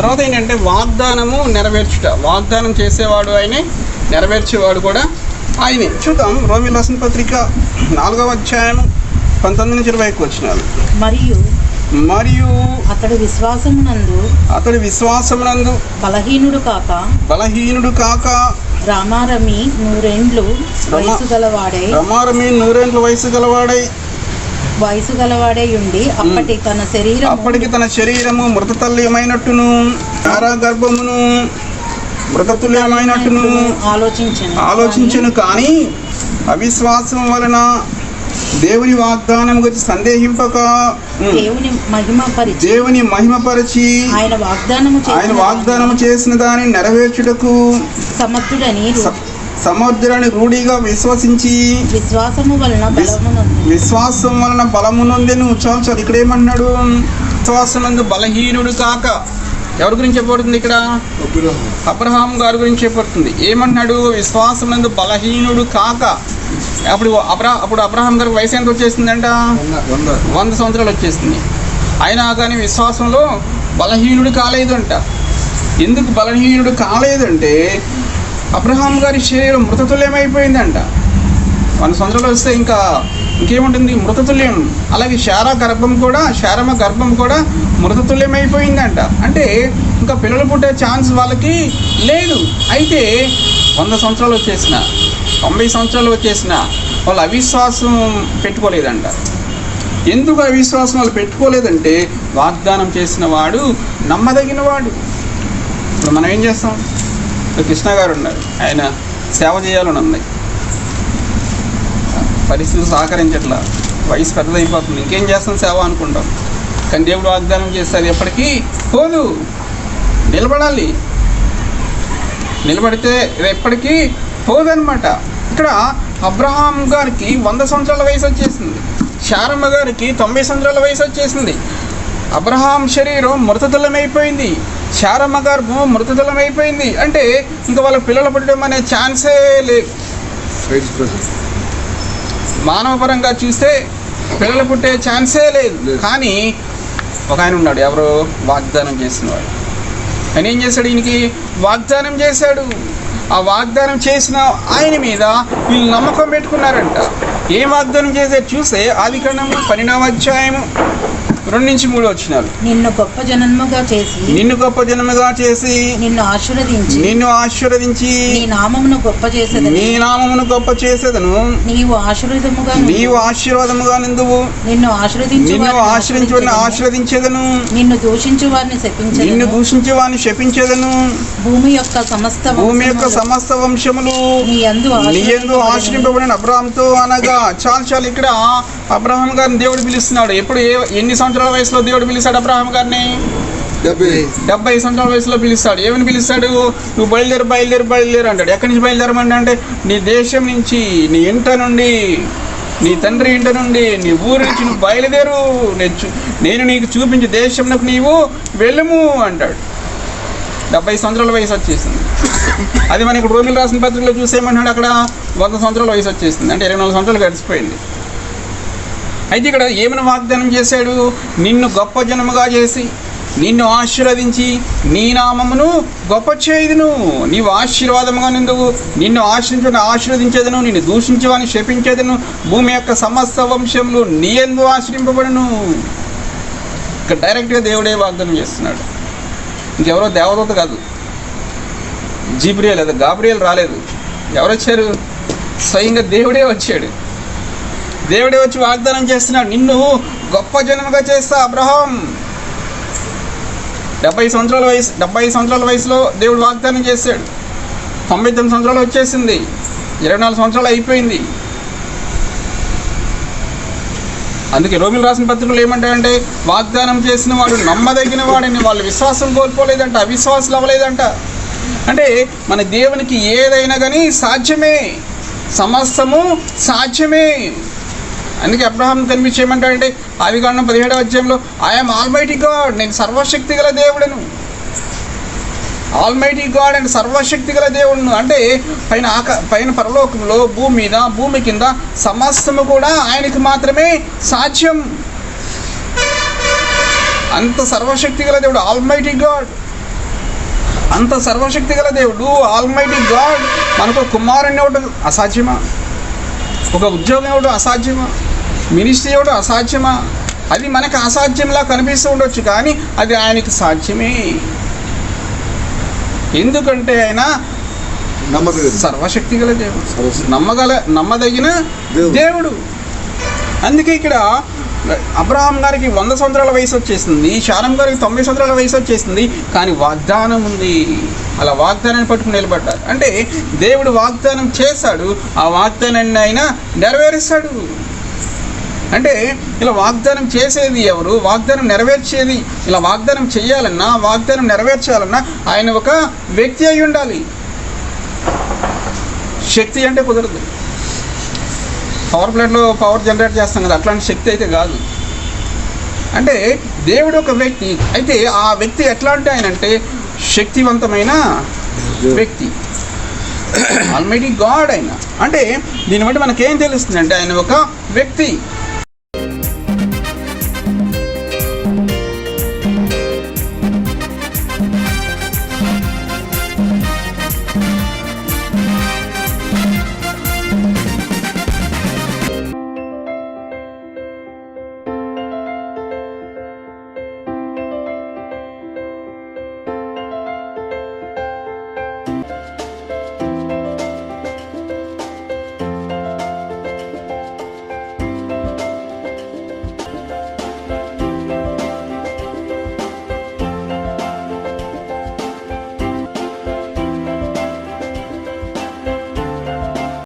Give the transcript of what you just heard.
తర్వాత ఏంటంటే వాగ్దానము నెరవేర్చుట. వాగ్దానం చేసేవాడు ఆయనే నెరవేర్చేవాడు కూడా ఆయనే. చూద్దాం రోమిల్ రాసిన పత్రిక నాలుగవ అధ్యాయం పంతొమ్మిది నుంచి ఇరవైకి వచ్చినారు. మరియు మరియు అతడు విశ్వాసమునందు అతడి విశ్వాసమునందు బలహీనుడు కాక బలహీనుడు కాక రామారమి నూరేండ్లు వయసు గలవాడై రమారమి నూరేండ్ల వయసు గలవాడై వయసు గలవాడై ఉండి అప్పటి తన శరీరం అప్పటికి తన శరీరము మృతతల్యమైనట్టును గర్భమును మృతతుల్యమైనట్టును ఆలోచించను. ఆలోచించను కానీ అవిశ్వాసం వలన దేవుని వాగ్దానం గురించి సందేహింపక దేవుని మహిమ పరిచి దేవుని మహిమపరిచి ఆయన వాగ్దానము ఆయన చేసిన వాగ్దానం చేసిన దానిని నెరవేర్చుటకు సమర్థుడని సమర్థులని రూఢిగా విశ్వసించి విశ్వాసము వలన బలమునందు. విశ్వాసం వలన బలమునందెను చాలు చాలు. ఇక్కడ ఏమన్నాడు విశ్వాసమందు బలహీనుడు కాక. ఎవరి గురించి చెప్పబడుతుంది ఇక్కడ? అబ్రహాం గారి గురించి చెప్పబడుతుంది. ఏమన్నాడు? విశ్వాసమందు బలహీనుడు కాక. అప్పుడు అబ్రా అప్పుడు అబ్రహాం గారికి వయసు ఎంత వచ్చేసిందంట? వంద సంవత్సరాలు వచ్చేసింది. అయినా కానీ విశ్వాసంలో బలహీనుడు కాలేదు అంట ఎందుకు బలహీనుడు కాలేదంటే అబ్రహాం గారి శరీరం మృతతుల్యమైపోయిందంట. వంద సంవత్సరాలు వస్తే ఇంకా ఇంకేముంటుంది? మృతతుల్యం. అలాగే శారా గర్భం కూడా శారమ గర్భం కూడా మృతతుల్యం అయిపోయిందంట అంటే ఇంకా పిల్లలు పుట్టే ఛాన్స్ వాళ్ళకి లేదు. అయితే వంద సంవత్సరాలు వచ్చేసిన తొంభై సంవత్సరాలు వచ్చేసిన వాళ్ళు అవిశ్వాసం పెట్టుకోలేదంట. ఎందుకు అవిశ్వాసం వాళ్ళు పెట్టుకోలేదంటే వాగ్దానం చేసిన వాడు నమ్మదగిన వాడు ఇప్పుడు మనం ఏం చేస్తాం? కృష్ణ గారు ఉన్నారు. ఆయన సేవ చేయాలని ఉంది. పరిస్థితులు సహకరించట్లా. వయసు పెద్దదైపోతుంది. ఇంకేం చేస్తాం సేవ అనుకుంటాం. కానీ దేవుడు వాగ్దానం చేస్తారు ఎప్పటికీ పోదు. నిలబడాలి. నిలబడితే ఎప్పటికీ పోదనమాట ఇక్కడ అబ్రహాం గారికి వంద సంవత్సరాల వయసు వచ్చేసింది. శారమ్మ గారికి తొంభై సంవత్సరాల వయసు వచ్చేసింది. అబ్రహాం శరీరం మృతతులమైపోయింది శారమ్మ గర్భం మృతతులమైపోయింది అంటే ఇంకా వాళ్ళ పిల్లలు పుట్టడం అనే ఛాన్సే లేదు. మానవపరంగా చూస్తే పిల్లలు పుట్టే ఛాన్సే లేదు. కానీ ఒక ఆయన ఉన్నాడు. ఎవరు వాగ్దానం చేసినవాడు. ఆయన ఏం చేశాడు? ఈయనకి వాగ్దానం చేశాడు. ఆ వాగ్దానం చేసిన ఆయన మీద వీళ్ళు నమ్మకం పెట్టుకున్నారంట. ఏం వాగ్దానం చేశారు? చూస్తే ఆది కాండము పన్నెండవ అధ్యాయము రెండు నుంచి మూడు వచ్చినారు. నిన్ను గొప్ప జనముగా చేసి నిన్ను గొప్ప జనముగా చేసి నిన్ను ఆశీర్వదించి నిన్ను ఆశీర్వదించి నీ నామమును గొప్ప చేసేదని. నీ నామమును గొప్ప చేసేదను. నీవు ఆశీర్వదముగా నీవు ఆశీర్వాదముగా నిందువు. నిన్ను ఆశీర్వదించు నిన్ను వారిని ఆశ్రయించవని ఆశీర్వదించెదను. నిన్ను దూషించు వారిని నిన్ను శపించదను దూషించే వారిని శపించేదను. భూమి యొక్క సమస్త భూమి యొక్క సమస్త వంశములు నీ యందు నీ ఎందు ఆశ్రయింపబడిన అబ్రహాంతో అనగా చాలు చాలు ఇక్కడ అబ్రహాం గారిని దేవుడు పిలుస్తున్నాడు. ఎప్పుడు ఏ ఎన్ని సంవత్సరాల వయసులో దేవుడు పిలిచాడు అబ్రహాం గారిని? డెబ్బై. సంవత్సరాల వయసులో పిలుస్తాడు. ఏమని పిలుస్తాడు? నువ్వు బయలుదేరు బయలుదేరు బయలుదేరు అంటాడు. ఎక్కడి నుంచి బయలుదేరమంటే అంటే నీ దేశం నుంచి నీ ఇంట నుండి నీ తండ్రి ఇంట నుండి నీ ఊరి నుంచి నువ్వు బయలుదేరు. నేను నీకు చూపించే దేశంలోకి నీవు వెళ్ళము అంటాడు. డెబ్బై సంవత్సరాల వయసు వచ్చేసింది. అది మనకి రోమిల్ రాసిన పత్రికలో చూసేయమన్నాడు అక్కడ. వంద సంవత్సరాల వయసు వచ్చేసింది. అంటే ఇరవై నాలుగు సంవత్సరాలు గడిచిపోయింది. అయితే ఇక్కడ ఏమైనా వాగ్దానం చేశాడు? నిన్ను గొప్ప జనముగా చేసి నిన్ను ఆశీర్వదించి నీ నామమును గొప్ప చేయుదును. నీవు ఆశీర్వాదముగా నిందువు నిన్ను ఆశ్రయించుని ఆశీర్వదించేదను నిన్ను దూషించవని శపించేదను. భూమి యొక్క సమస్త వంశంలో నీ ఎందు ఆశ్రయింపబడును. ఇక్కడ డైరెక్ట్గా దేవుడే వాగ్దానం చేస్తున్నాడు. ఇంకెవరో దేవదూత కాదు. జీబ్రియల్ లేదు గాబ్రియల్ రాలేదు. ఎవరొచ్చారు? స్వయంగా దేవుడే వచ్చాడు. దేవుడే వచ్చి వాగ్దానం చేస్తున్నాడు నిన్ను గొప్ప జనముగా చేస్తా అబ్రహాం. డెబ్బై సంవత్సరాల వయసు డెబ్బై సంవత్సరాల వయసులో దేవుడు వాగ్దానం చేశాడు. తొంభై తొమ్మిది సంవత్సరాలు వచ్చేసింది. ఇరవై నాలుగు సంవత్సరాలు అయిపోయింది. అందుకే రోమిల్ రాసిన పత్రికలు ఏమంటాయంటే వాగ్దానం చేసిన వాడు నమ్మదగిన వాడిని వాళ్ళు విశ్వాసం కోల్పోలేదంట అవిశ్వాసం అవ్వలేదంట. అంటే మన దేవునికి ఏదైనా కానీ సాధ్యమే. సమస్తము సాధ్యమే. అందుకే అబ్రహాం కనిపించి ఏమంటాడంటే ఆది కాండం పదిహేడవ అధ్యాయంలో ఐఎమ్ ఆల్మైటీ గాడ్ నేను సర్వశక్తి గల దేవుడను. ఆల్మైటీ గాడ్ అండ్ సర్వశక్తి గల దేవుడును. అంటే పైన ఆక పైన పరలోకంలో భూమి మీద భూమి కింద సమస్తము కూడా ఆయనకి మాత్రమే సాధ్యం అంత సర్వశక్తి గల దేవుడు ఆల్మైటీ గాడ్ అంత సర్వశక్తి గల దేవుడు ఆల్మైటీ గాడ్ మనకు కుమారుని ఇవ్వడం అసాధ్యమా? ఒక ఉద్యోగం ఇవ్వడం అసాధ్యమా? మినిస్ట్రీ ఇవ్వడం అసాధ్యమా? అది మనకు అసాధ్యంలా కనిపిస్తూ ఉండొచ్చు కానీ అది ఆయనకి సాధ్యమే. ఎందుకంటే ఆయన సర్వశక్తి గల దేవుడు. నమ్మగల నమ్మదగిన దేవుడు. దేవుడు. అందుకే ఇక్కడ అబ్రహాం గారికి వంద సంవత్సరాల వయసు వచ్చేసింది శారం గారికి తొంభై సంవత్సరాల వయసు వచ్చేసింది కానీ వాగ్దానం ఉంది. అలా వాగ్దానాన్ని పట్టుకుని నిలబడ్డారు. అంటే దేవుడు వాగ్దానం చేశాడు ఆ వాగ్దానాన్ని ఆయన నెరవేరుస్తాడు. అంటే ఇలా వాగ్దానం చేసేది ఎవరు? వాగ్దానం నెరవేర్చేది ఇలా వాగ్దానం చేయాలన్నా వాగ్దానం నెరవేర్చాలన్నా ఆయన ఒక వ్యక్తి అయి ఉండాలి. శక్తి అంటే కుదరదు. పవర్ ప్లాంట్లో పవర్ జనరేట్ చేస్తాం కదా అట్లాంటి శక్తి అయితే కాదు. అంటే దేవుడు ఒక వ్యక్తి అయితే ఆ వ్యక్తి ఎట్లాంటి ఆయన అంటే శక్తివంతమైన వ్యక్తి. ఆల్మైటీ గాడ్ ఆయన. అంటే దీన్ని బట్టి మనకేం తెలుస్తుంది అంటే ఆయన ఒక వ్యక్తి.